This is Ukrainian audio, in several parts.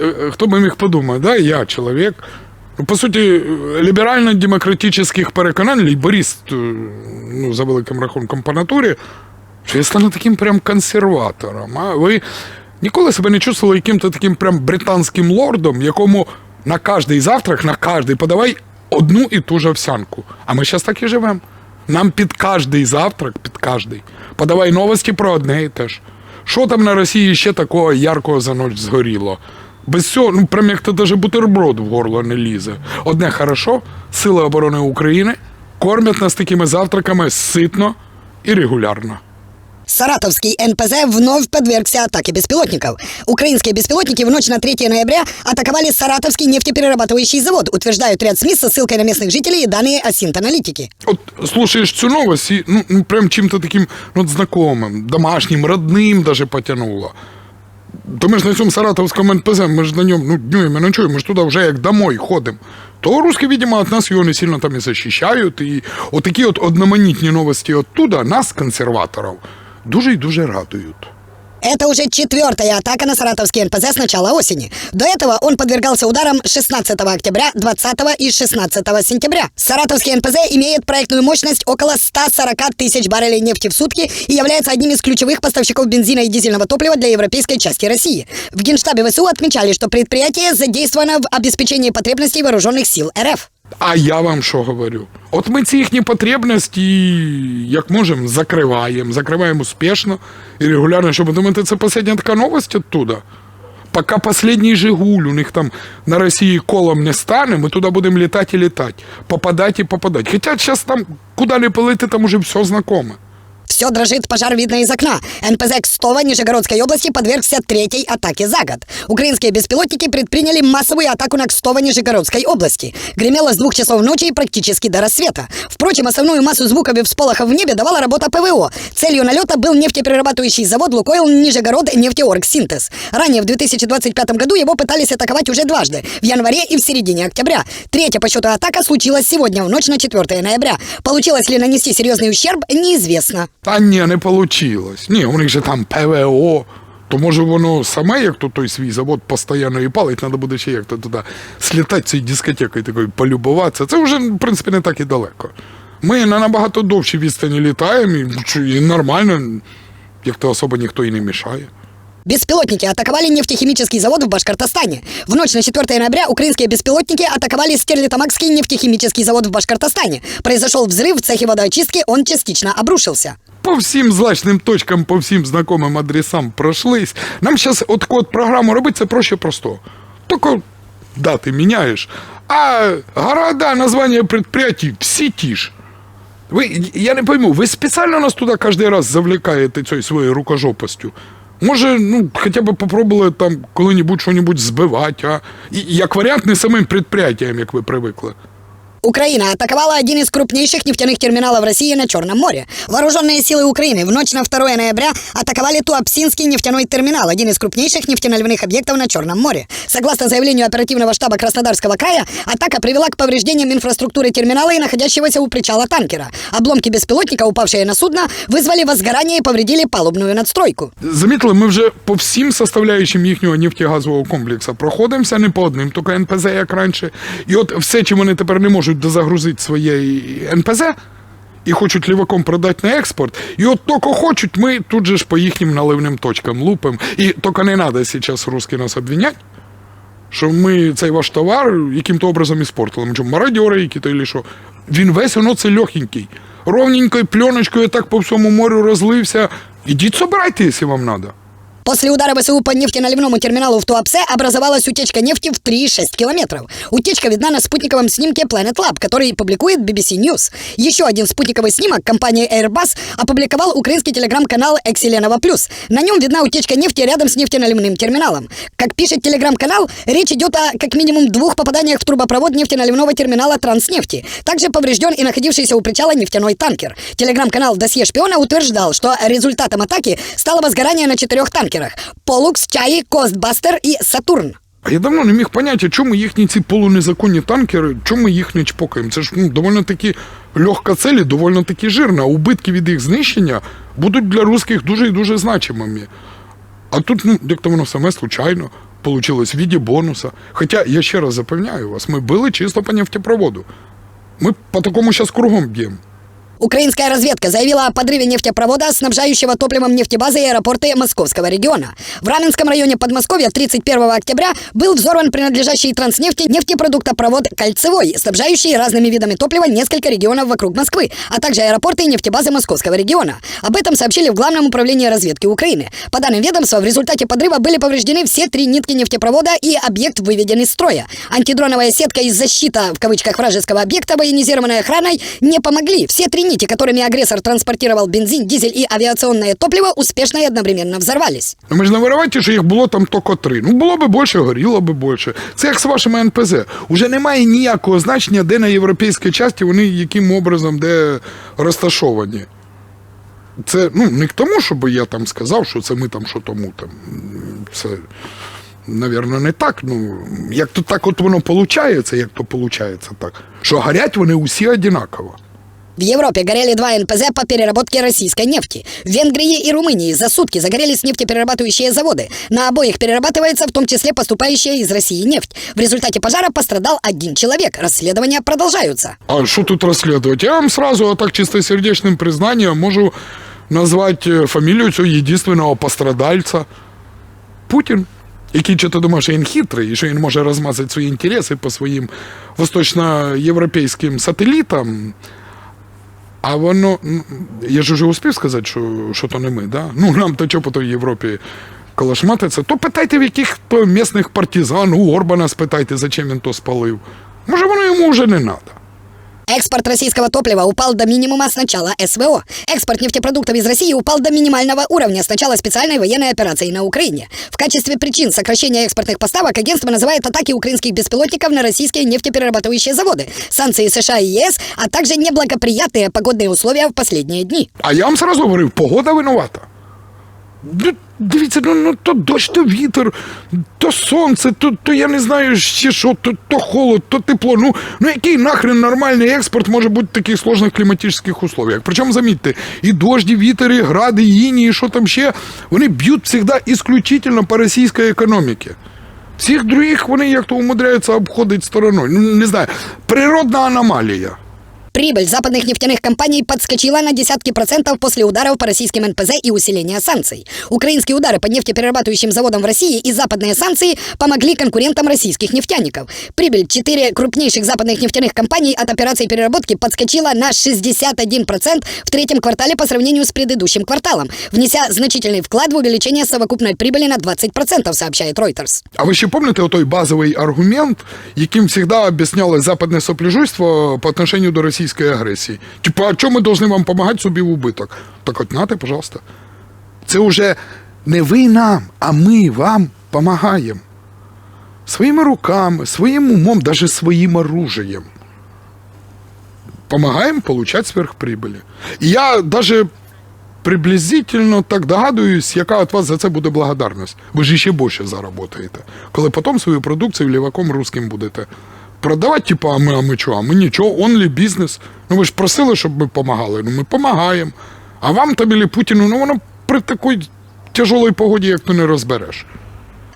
от е, хто би міг подумати, да, я чоловік. По суті, ліберально-демократичних переконань, лейборист, е, ну, за великим рахунком по натурі, що я стану таким прям консерватором. А ви ніколи себе не чувствували яким-то таким прям британським лордом, якому на кожний завтрак, на кожний подавай одну і ту же овсянку. А ми зараз так і живемо. Нам під кожний завтрак, під кожний, подавай новості про одне і те ж. Що там на Росії ще такого яркого за ніч згоріло? Без цього, ну прям як то даже бутерброд в горло не лізе. Одне хорошо, Сили оборони України кормять нас такими завтраками ситно і регулярно. Саратовский НПЗ вновь подвергся атаке беспилотников. Украинские беспилотники в ночь на 3 ноября атаковали Саратовский нефтеперерабатывающий завод, утверждают ряд СМИ со ссылкой на местных жителей и данные Асинт-аналитики. От слушаєш цю новость, і ну, ну прям чим-то таким ну, от знакомим, домашнім, родним даже потянуло. То ми ж на цьому саратовському НПЗ, ми ж на ньому ну, днюємо, ночуємо, ми ж туди вже як домой ходимо. То русські, видимо, від нас його не сильно там і захищають. І отакі от одноманітні новості оттуда, нас, консерваторів, дуже і дуже радують. Это уже четвертая атака на Саратовский НПЗ с начала осени. До этого он подвергался ударам 16 октября, 20 и 16 сентября. Саратовский НПЗ имеет проектную мощность около 140 тысяч баррелей нефти в сутки и является одним из ключевых поставщиков бензина и дизельного топлива для европейской части России. В Генштабе ВСУ отмечали, что предприятие задействовано в обеспечении потребностей вооруженных сил РФ. А я вам що говорю? От ми ці їхні потребності, як можемо, закриваємо, закриваємо успішно і регулярно, щоб думаєте, це последня така новость оттуда. Поки последній Жигуль у них там на Росії колом не стане, ми туди будемо літати і літати, попадати і попадати. Хоча зараз там куди не пилити, там уже все знакоме. Все дрожит, пожар видно из окна. НПЗ Кстово Нижегородской области подвергся третьей атаке за год. Украинские беспилотники предприняли массовую атаку на Кстово Нижегородской области. Гремело с двух часов ночи и практически до рассвета. Впрочем, основную массу звуков и всполохов в небе давала работа ПВО. Целью налета был нефтеперерабатывающий завод «Лукойл Нижегород Нефтеорг Синтез». Ранее, в 2025 году, его пытались атаковать уже дважды – в январе и в середине октября. Третья по счету атака случилась сегодня, в ночь на 4 ноября. Получилось ли нанести серьезный ущерб, неизвестно. Та ні, не вийшло. Ні, у них же там ПВО. То може воно саме, як то той свій завод постійно і палить, треба буде ще як то туди слітати цією дискотекою такою полюбуватися. Це вже, в принципі, не так і далеко. Ми на набагато довшій відстані літаємо, і, і нормально, як то особо ніхто і не мішає. Беспилотники атаковали нефтехимический завод в Башкортостане. В ночь на 4 ноября украинские беспилотники атаковали Стерлитамакский нефтехимический завод в Башкортостане. Произошел взрыв в цехе водоочистки, он частично обрушился. По всім злачним точкам, по всім знайомим адресам прошлись. Нам зараз от таку от програму робити це проще простого. Тільки дати міняєш. А города, названня предприятий всі ті ж. Ви, я не пойму, ви спеціально нас туди кожен раз завлікаєте цією своєю рукожопостю? Може, ну, хоча б попробували там коли-небудь що-небудь збивати, а? І, як варіант, не самим предприятиям, як ви привикли. Украина атаковала один из крупнейших нефтяных терминалов России на Черном море. Вооруженные силы Украины в ночь на 2 ноября атаковали Туапсинский нефтяной терминал, один из крупнейших нефтяноливных объектов на Черном море. Согласно заявлению оперативного штаба Краснодарского края, атака привела к повреждениям инфраструктуры терминала и находящегося у причала танкера. Обломки беспилотника, упавшие на судно, вызвали возгорание и повредили палубную надстройку. Замітили, ми вже по всім составляючим їхнього нефтегазового комплексу проходимося не по одним, тільки НПЗ, як раніше. І от все, чим вони тепер не можуть Дозагрузити своє НПЗ, і хочуть ліваком продати на експорт. І от тільки хочуть, ми тут же ж по їхнім наливним точкам лупимо. І тільки не треба зараз русські нас обвиняти, що ми цей ваш товар яким-то образом іспортили. Ми мародьори які-то, і що. Він весь воно це легенький. Ровненькою пленочкою так по всьому морю розлився. Ідіть собирайте, якщо вам треба. После удара ВСУ по нефтеналивному терминалу в Туапсе образовалась утечка нефти в 3,6 километров. Утечка видна на спутниковом снимке Planet Lab, который публикует BBC News. Еще один спутниковый снимок компании Airbus опубликовал украинский телеграм-канал Экселенова Плюс. На нем видна утечка нефти рядом с нефтеналивным терминалом. Как пишет телеграм-канал, речь идет о как минимум двух попаданиях в трубопровод нефтеналивного терминала Транснефти. Также поврежден и находившийся у причала нефтяной танкер. Телеграм-канал «Досье шпиона» утверждал, что результатом атаки стало возгорание на четырех танкерах Полукс, Чаи, Костбастер и Сатурн. А я давно не міг поняти, чому їхні ці полунезаконні танкери, чому ми їх не чпокаємо. Це ж ну, доволі таки легка цель і доволі таки жирна. А убитки від їх знищення будуть для русських дуже і дуже значимими. А тут, ну, як то воно саме случайно. получилось в виде бонуса. Хотя, я ще раз запевняю вас, мы были чисто по нефтепроводу. Мы по такому сейчас кругом бьем. Украинская разведка заявила о подрыве нефтепровода, снабжающего топливом нефтебазы и аэропорты Московского региона. В Раменском районе Подмосковья 31 октября был взорван принадлежащий транснефти нефтепродуктопровод «Кольцевой», снабжающий разными видами топлива несколько регионов вокруг Москвы, а также аэропорты и нефтебазы Московского региона. Об этом сообщили в Главном управлении разведки Украины. По данным ведомства, в результате подрыва были повреждены все три нитки нефтепровода и объект выведен из строя. Антидроновая сетка и защита, в кавычках, вражеского объекта, военизированной охраной, не помогли. Все три нити, которыми агрессор транспортировал бензин, дизель и авиационное топливо, успешно и одновременно взорвались. Ми ж не виривайте, що їх було там тільки три. Ну, було би більше, горіло би більше. Це як з вашими НПЗ. Уже немає ніякого значення, де на європейській часті вони яким образом де розташовані. Це ну, не к тому, щоб я там сказав, що це ми там, що тому там. Це, навірно, не так. Ну, як то так от воно виходить, як то виходить так, що горять вони усі одинаково. В Европе горели два НПЗ по переработке российской нефти. В Венгрии и Румынии за сутки загорелись нефтеперерабатывающие заводы. На обоих перерабатывается в том числе поступающая из России нефть. В результате пожара пострадал один человек. Расследования продолжаются. А що тут розслідувати? Я вам сразу, а так чистосердечним признанием можу назвати е, фамілію цього єдинственного пострадальця Путін. Який чи ти думаєш, що він хитрий, і що він може розмазати свої інтереси по своїм восточноєвропейським сателітам. А воно. Я ж вже успів сказати, що, що то не ми, да? Ну, нам то чого по той Європі колошматиться, то питайте в яких місних партизан, у Орбана спитайте, зачем він то спалив. Може, воно йому вже не треба. Экспорт российского топлива упал до минимума с начала СВО. Экспорт нефтепродуктов из России упал до минимального уровня с начала специальной военной операции на Украине. В качестве причин сокращения экспортных поставок агентство называет атаки украинских беспилотников на российские нефтеперерабатывающие заводы, санкции США и ЕС, а также неблагоприятные погодные условия в последние дни. А я вам сразу говорив, погода винувата. Дивіться, ну, ну то дощ, то вітер, то сонце, то, то я не знаю ще що, то, то холод, то тепло. Ну, ну який нахрен нормальний експорт може бути в таких сложних кліматичних условиях? Причому, замітьте, і дощ, і вітер, і гради, і іні, і що там ще, вони б'ють завжди исключительно по російській економіці. Всіх других вони як то умудряються обходити стороною. Ну, не знаю, природна аномалія. Прибыль западных нефтяных компаний подскочила на десятки процентов после ударов по российским НПЗ и усиления санкций. Украинские удары по нефтеперерабатывающим заводам в России и западные санкции помогли конкурентам российских нефтяников. Прибыль четыре крупнейших западных нефтяных компаний от операций переработки подскочила на 61% в третьем квартале по сравнению с предыдущим кварталом, внеся значительный вклад в увеличение совокупной прибыли на 20%, сообщает Reuters. А ви ще пам'ятаєте той базовий аргумент, яким завжди об'ясняли западне сопляжуйство по отношению до російської агресії? Типа, а чому ми повинні вам допомагати собі в убиток? Так от нате, пожалуйста. Це вже не ви нам, а ми вам допомагаємо. Своїми руками, своїм умом, навіть своїм оружием. Помогаємо получать сверхприбылі. І я даже приблизительно так догадуюсь, яка від вас за це буде благодарність. Ви ж ще більше заработаєте. Коли потім свою продукцію ліваком русським будете продавати, типу, а ми, а ми чого? А ми нічого, онлі бізнес. Ну ви ж просили, щоб ми допомагали. Ну ми допомагаємо. А вам там білі Путіну, ну воно при такій тяжелій погоді, як ти не розбереш.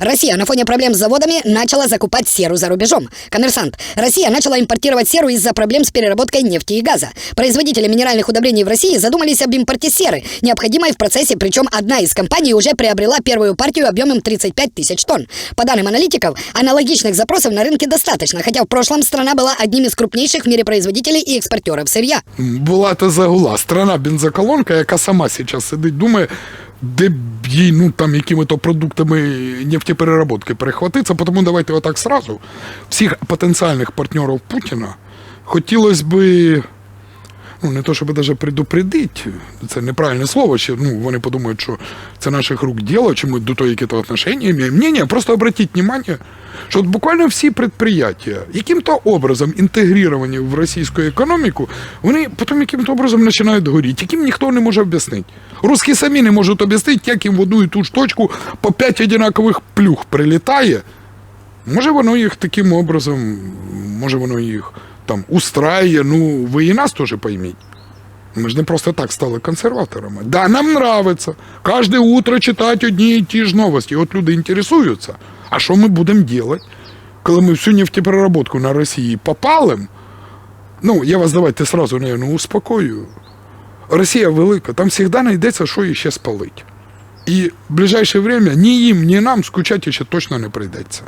Россия на фоне проблем с заводами начала закупать серу за рубежом. Коммерсант. Россия начала импортировать серу из-за проблем с переработкой нефти и газа. Производители минеральных удобрений в России задумались об импорте серы, необходимой в процессе, причем одна из компаний уже приобрела первую партию объемом 35 тысяч тонн. По данным аналитиков, аналогичных запросов на рынке достаточно, хотя в прошлом страна была одним из крупнейших в мире производителей и экспортеров сырья. Була та загула. Страна бензоколонка, яка сама зараз сидить, думає, де їй ну, там, якими-то продуктами нефтепереработки перехватиться. Тому давайте отак сразу. Всіх потенціальних партнерів Путіна хотілося би. Ну, не то, щоб даже предупредить, це неправильне слово, ще ну, вони подумають, що це наших рук діло, чи ми до того якісь отношення маємо. Ні, ні, просто обратіть внимание, що от буквально всі предприятия, яким-то образом інтегровані в російську економіку, вони потім яким-то образом починають горіти, яким ніхто не може об'яснити. Русські самі не можуть об'яснити, як їм в одну і ту ж точку по п'ять одинакових плюх прилітає. Може воно їх таким образом, може воно їх там устраює, ну ви і нас теж пойміть. Ми ж не просто так стали консерваторами. Да, нам нравиться. Кожне утро читати одні і ті ж новості. От люди інтересуються. А що ми будемо робити, коли ми всю нефтепереработку на Росії попалим? Ну, я вас давайте сразу, наверное, успокою. Росія велика, там завжди знайдеться, що її ще спалить. І в ближайше время ні їм, ні нам скучати ще точно не прийдеться.